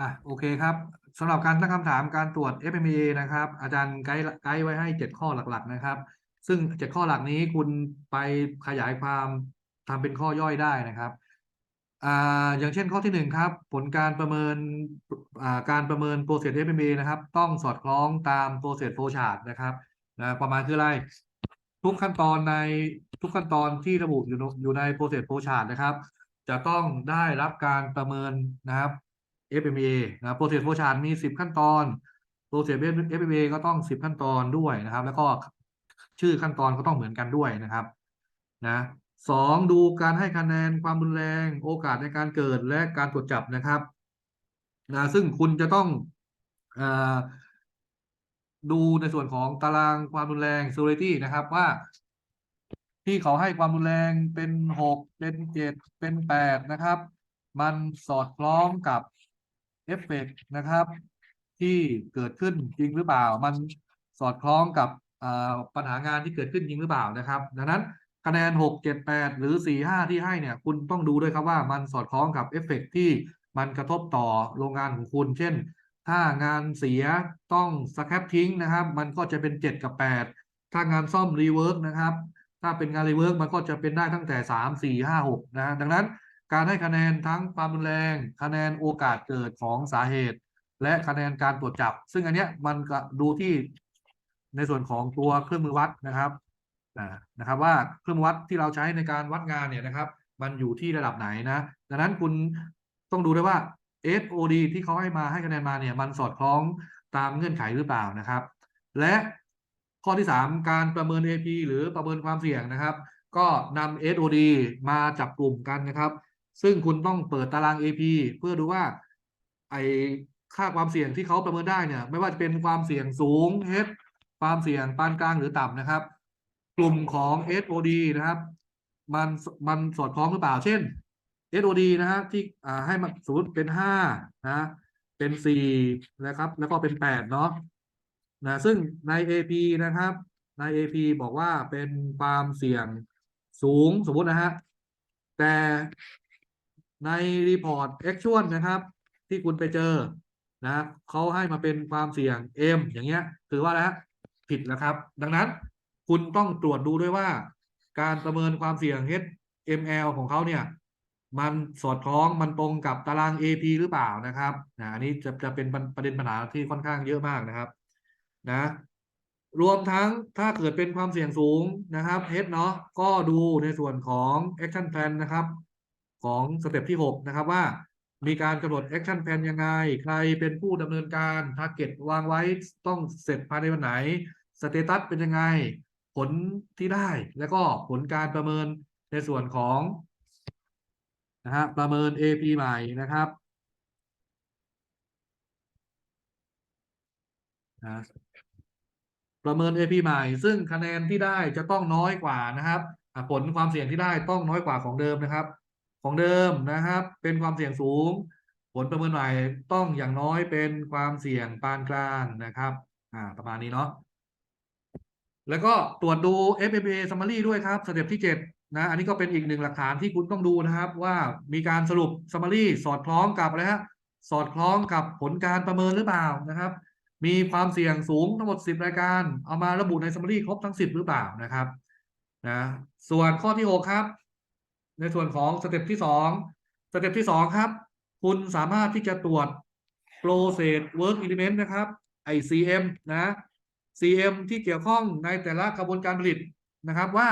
อะโอเคครับสำหรับการตั้งคำถามการตรวจ FMEA นะครับ อาจารย์ไกด์ไกด์ไว้ให้เจ็ดข้อหลัก ๆ นะครับ ซึ่งเจ็ดข้อหลักนี้คุณไปขยายความทำเป็นข้อย่อยได้นะครับอ่าอย่างเช่นข้อที่หนึ่งครับ ผลการประเมินอ่าการประเมิน process FMEA นะครับ ต้องสอดคล้องตาม process flow chart นะครับนะประมาณคืออะไร ทุกขั้นตอนในทุกขั้นตอนที่ระบุอยู่ในอยู่ใน process flow chart นะครับ จะต้องได้รับการประเมินนะครับ FMA นะ process flow chart มี10ขั้นตอน process FMEA ก็ต้อง10ขั้นตอนด้วยนะครับ แล้วก็ชื่อขั้นตอนก็ต้องเหมือนกันด้วยนะครับ นะสองดูการให้คะแนนความรุนแรง โอกาสในการเกิดและการตรวจจับนะครับนะซึ่งคุณจะต้องอดูในส่วนของตารางความรุนแรง severity นะครับว่า ที่เขาให้ความรุนแรงเป็นหกเป็นเจ็ดเป็นแปดนะครับ มันสอดคล้องกับ เอฟเฟกต์นะครับ ที่เกิดขึ้นจริงหรือเปล่า มันสอดคล้องกับปัญหางานที่เกิดขึ้นจริงหรือเปล่านะครับ ดังนั้นคะแนนหกเจ็ดแปดหรือสี่ห้าที่ให้เนี่ย คุณต้องดูด้วยครับว่ามันสอดคล้องกับเอฟเฟกต์ที่มันกระทบต่อโรงงานของคุณ เช่น ถ้างานเสียต้องสแครปทิ้งนะครับ มันก็จะเป็นเจ็ดกับแปดถ้างานซ่อมรีเวิร์กนะครับ ถ้าเป็นงานรีเวิร์กมันก็จะเป็นได้ตั้งแต่สามสี่ห้าหกนะ ดังนั้น การให้คะแนนทั้งความรุนแรง คะแนนโอกาสเกิดของสาเหตุ และคะแนนการตรวจจับ ซึ่งอันเนี้ยมันก็ดูที่ในส่วนของตัวเครื่องมือวัดนะครับนะครับว่าเครื่องมือวัดที่เราใช้ในการวัดงานเนี่ยนะครับ มันอยู่ที่ระดับไหนนะดังนั้นคุณต้องดูด้วยว่า SOD ที่เขาให้มาให้คะแนนมาเนี่ย มันสอดคล้องตามเงื่อนไขหรือเปล่านะครับ และข้อที่ 3 การประเมิน AP หรือประเมินความเสี่ยงนะครับ ก็นำ SOD มาจับกลุ่มกันนะครับ ซึ่งคุณต้องเปิดตาราง AP เพื่อดูว่า ไอค่าความเสี่ยงที่เขาประเมินได้เนี่ย ไม่ว่าจะเป็นความเสี่ยงสูง H ความเสี่ยงปานกลางหรือต่ำนะครับ กลุ่มของ SOD นะครับ มันมันสอดคล้องหรือเปล่า เช่น SOD นะฮะที่อ่าให้มาสมมติเป็นห้านะเป็นสี่นะครับ แล้วก็เป็นแปดเนาะนะซึ่งใน AP นะครับใน AP บอกว่าเป็นความเสี่ยงสูงสมมตินะฮะแต่ ใน Report Actual นะครับ ที่คุณไปเจอนะเขาให้มาเป็นความเสี่ยง M อย่างเงี้ยถือว่าแล้วผิดแล้วครับ ดังนั้นคุณต้องตรวจดูด้วยว่า การประเมินความเสี่ยง HML ของเขาเนี่ย มันสอดคล้องมันตรงกับตาราง AP หรือเปล่านะครับนะอันนี้จะจะเป็นประเด็นปัญหาที่ค่อนข้างเยอะมากนะครับ นะ รวมทั้งถ้าเกิดเป็นความเสี่ยงสูงนะครับ H เนาะก็ดูในส่วนของ Action Plan นะครับ ของสเต็ปที่ 6 นะครับว่า มีการกำหนด Action Plan ยังไง ใครเป็นผู้ดำเนินการ Target วางไว้ต้องเสร็จภายในวันไหนสเตตัสเป็นยังไง ผลที่ได้แล้วก็ผลการประเมินในส่วนของนะฮะประเมิน AP ใหม่นะครับนะประเมิน AP ใหม่ ซึ่งคะแนนที่ได้จะต้องน้อยกว่านะครับ ผลความเสี่ยงที่ได้ต้องน้อยกว่าของเดิมนะครับ ของเดิมนะครับ เป็นความเสี่ยงสูง ผลประเมินใหม่ต้องอย่างน้อยเป็นความเสี่ยงปานกลางนะครับอ่าประมาณนี้เนาะแล้วก็ตรวจดู FMA summary ด้วยครับสเต็ปที่7นะอันนี้ก็เป็นอีกหนึ่งหลักฐานที่คุณต้องดูนะครับ ว่ามีการสรุป summary สอดคล้องกับอะไรฮะสอดคล้องกับผลการประเมินหรือเปล่านะครับ มีความเสี่ยงสูงทั้งหมด 10 รายการ เอามาระบุใน summary ครบทั้ง 10 หรือเปล่านะครับนะส่วนข้อที่ 6 ครับ ในส่วนของสเต็ปที่2สเต็ปที่2ครับ คุณสามารถที่จะตรวจ process work element นะครับ ICM นะ CM ที่เกี่ยวข้องในแต่ละกระบวนการผลิตนะครับว่า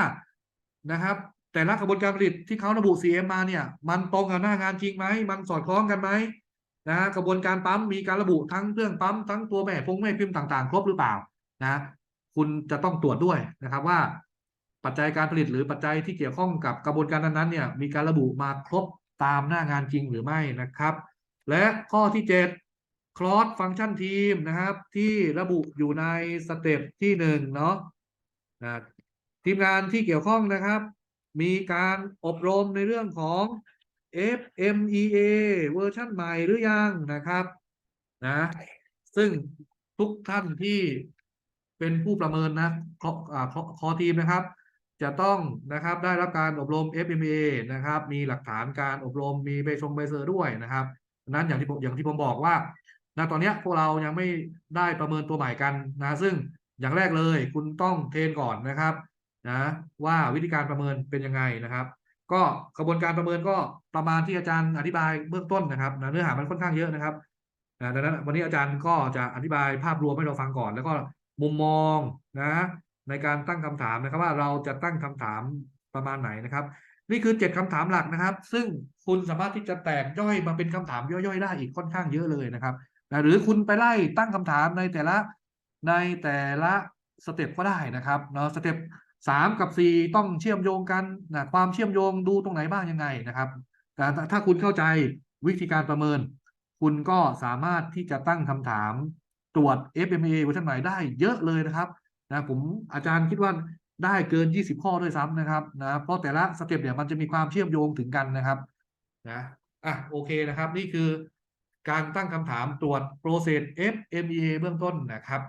นะครับ แต่ละกระบวนการผลิตที่เขาระบุ CM มาเนี่ย มันตรงกับหน้างานจริงไหม มันสอดคล้องกันไหมนะกระบวนการปั๊มมีการระบุทั้งเครื่องปั๊มทั้งตัวแม่พงแม่พิมพ์ต่างๆ ครบหรือเปล่านะ คุณจะต้องตรวจด้วยนะครับว่า ปัจจัยการผลิตหรือปัจจัยที่เกี่ยวข้องกับกระบวนการนั้นๆเนี่ยมีการระบุมาครบตามหน้างานจริงหรือไม่นะครับ และข้อที่ 7 cross function team นะครับ ที่ระบุอยู่ในสเต็ปที่หนึ่งเนาะนะทีมงานที่เกี่ยวข้องนะครับ มีการอบรมในเรื่องของ FMEA เวอร์ชันใหม่หรือยังนะครับนะซึ่งทุกท่านที่เป็นผู้ประเมินนะคออ่าคอคอทีมนะครับ จะต้องนะครับได้รับการอบรม FMA นะครับ มีหลักฐานการอบรมมีใบชงใบเซอร์ด้วยนะครับนั้นอย่างที่ผมอย่างที่ผมบอกว่าณตอนนี้พวกเรายังไม่ได้ประเมินตัวใหม่กันนะซึ่งอย่างแรกเลยคุณต้องเทรนก่อนนะครับนะว่าวิธีการประเมินเป็นยังไงนะครับ ก็กระบวนการประเมินก็ประมาณที่อาจารย์อธิบายเบื้องต้นนะครับนะเนื้อหามันค่อนข้างเยอะนะครับดังนั้นวันนี้อาจารย์ก็จะอธิบายภาพรวมให้เราฟังก่อน แล้วก็มุมมองนะ ในการตั้งคำถามนะครับว่าเราจะตั้งคำถามประมาณไหนนะครับ นี่คือเจ็ดคำถามหลักนะครับ ซึ่งคุณสามารถที่จะแตกย่อยมาเป็นคำถามย่อยๆได้อีกค่อนข้างเยอะเลยนะครับหรือคุณไปไล่ตั้งคำถามในแต่ละในแต่ละสเต็ปก็ได้นะครับเนาะสเต็ปสามกับสี่ต้องเชื่อมโยงกันนะความเชื่อมโยงดูตรงไหนบ้างยังไงนะครับแต่ถ้าถ้าคุณเข้าใจวิธีการประเมิน คุณก็สามารถที่จะตั้งคำถามตรวจ FMA เวอร์ชันใหม่ได้เยอะเลยนะครับ นะผมอาจารย์คิดว่าได้เกิน 20 ข้อด้วยซ้ำนะครับนะเพราะแต่ละสเต็ปเนี่ยมันจะมีความเชื่อมโยงถึงกันนะครับนะอะโอเคนะครับ นี่คือการตั้งคำถามตรวจโปรเซส FMEA เบื้องต้นนะครับ